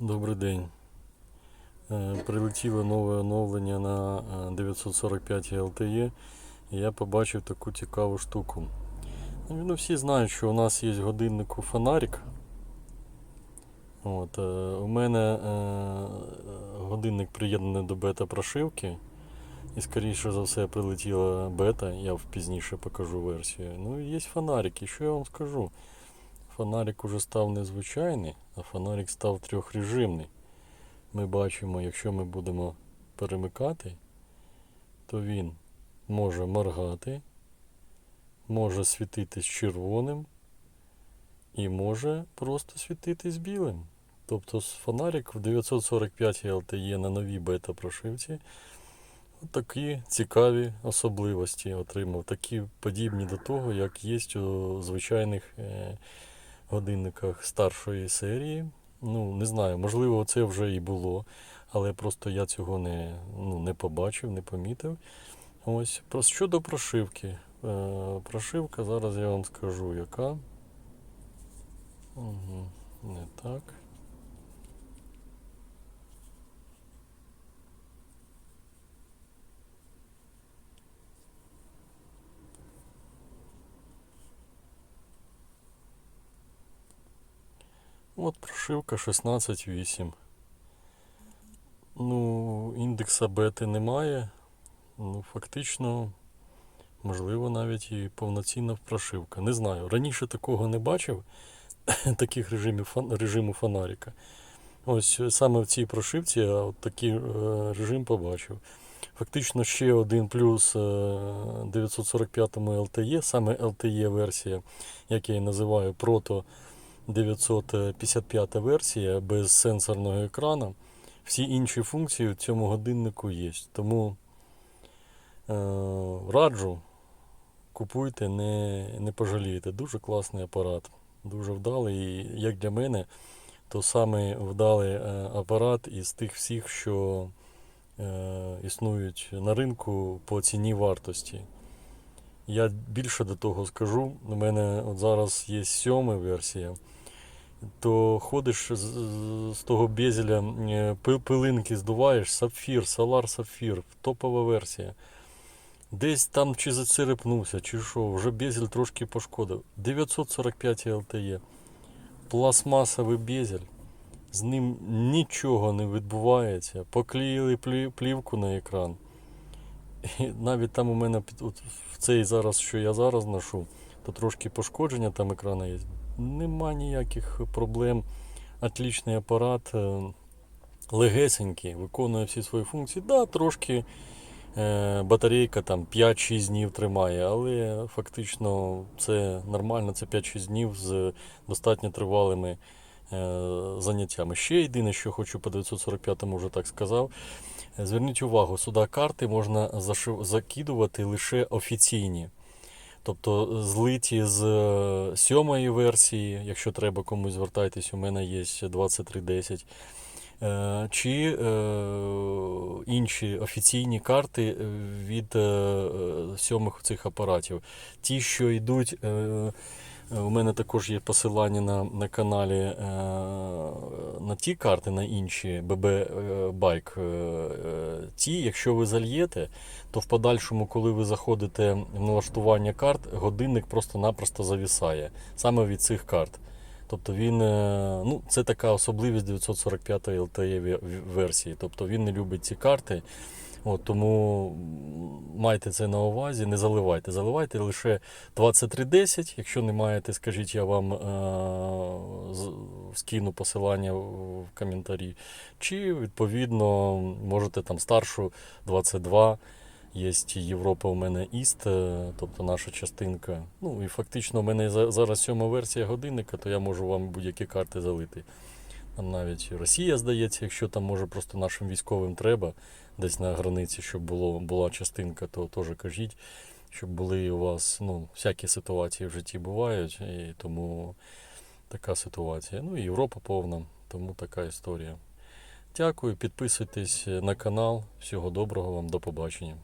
Добрий день. Е, Прилетіло нове оновлення на е, 945 LTE, і я побачив таку цікаву штуку. Ну, всі знають, що у нас є годиннику фонарик. От, е, у мене е, годинник приєднаний до бета-прошивки. І скоріше за все прилетіла бета, я пізніше покажу версію. Ну і є фонарик, і що я вам скажу? Фонарик уже став незвичайний, а фонарик став трьохрежимний. Ми бачимо, якщо ми будемо перемикати, то він може моргати, може світитись червоним і може просто світитись білим. Тобто фонарик в 945 LTE на новій бета-прошивці такі цікаві особливості отримав, такі подібні до того, як є у звичайних е, годинниках старшої серії. Ну, не знаю, можливо, це вже і було, але просто я цього не, ну, не побачив, не помітив. Ось. Щодо прошивки. Е, прошивка, зараз я вам скажу, яка. Угу, не так. От прошивка 16.8. Ну, індекса бети немає. Ну, фактично, можливо, навіть і повноцінна прошивка. Не знаю. Раніше такого не бачив, таких режимів режиму фонарика. Ось е, саме в цій прошивці я от такий е, режим побачив. Фактично ще один плюс е, 945 LTE, саме LTE версія, як я її називаю, прото 955 версія без сенсорного екрану. Всі інші функції в цьому годиннику є. Тому е, раджу, купуйте, не, не пожалієте. Дуже класний апарат, дуже вдалий. І як для мене, то саме вдалий е, апарат із тих всіх, що е, існують на ринку по ціні вартості. Я більше до того скажу. У мене от зараз є сьома версія то ходиш з, з- того безеля, е, пилинки здуваєш, сапфір, салар сапфір, топова версія. Десь там чи зацерепнувся, чи що, вже безель трошки пошкодив. 945 LTE. Пластмасовий безель. З ним нічого не відбувається. Поклеїли плівку на екран. І навіть там у мене от в цей зараз, що я зараз ношу, то трошки пошкодження там екрана є. Нема ніяких проблем. Отличний апарат, е, легесенький, виконує всі свої функції. Да, трошки е, батарейка там 5-6 днів тримає, але фактично це нормально, це 5-6 днів з достатньо тривалими е, заняттями. Ще єдине, що хочу по 945-му вже так сказав. Зверніть увагу, сюди карти можна закидувати лише офіційні. Тобто злиті з е, сьомої версії, якщо треба комусь звертайтесь, у мене є 2310. Е, Чи е, інші офіційні карти е, від е, е, сьомих цих апаратів. Ті, що йдуть, е, е, у мене також є посилання на, на каналі е, на ті карти, на інші BB е. Е, е, Ті, якщо ви зальєте, то в подальшому, коли ви заходите в налаштування карт, годинник просто-напросто завісає саме від цих карт. Тобто він, е, ну, це така особливість 945 LTE версії. Тобто він не любить ці карти. От, тому майте це на увазі, не заливайте. Заливайте лише 2310. Якщо не маєте, скажіть, я вам е- скину посилання в коментарі. Чи відповідно можете там старшу 22. Є Європа у мене Іст, е, тобто наша частинка. Ну і фактично у мене зараз сьома версія годинника, то я можу вам будь-які карти залити. Навіть Росія, здається, якщо там може просто нашим військовим треба десь на границі, щоб було, була частинка, то теж кажіть, щоб були у вас ну, всякі ситуації в житті бувають, і тому така ситуація. Ну і Європа повна, тому така історія. Дякую, підписуйтесь на канал. Всього доброго вам, до побачення.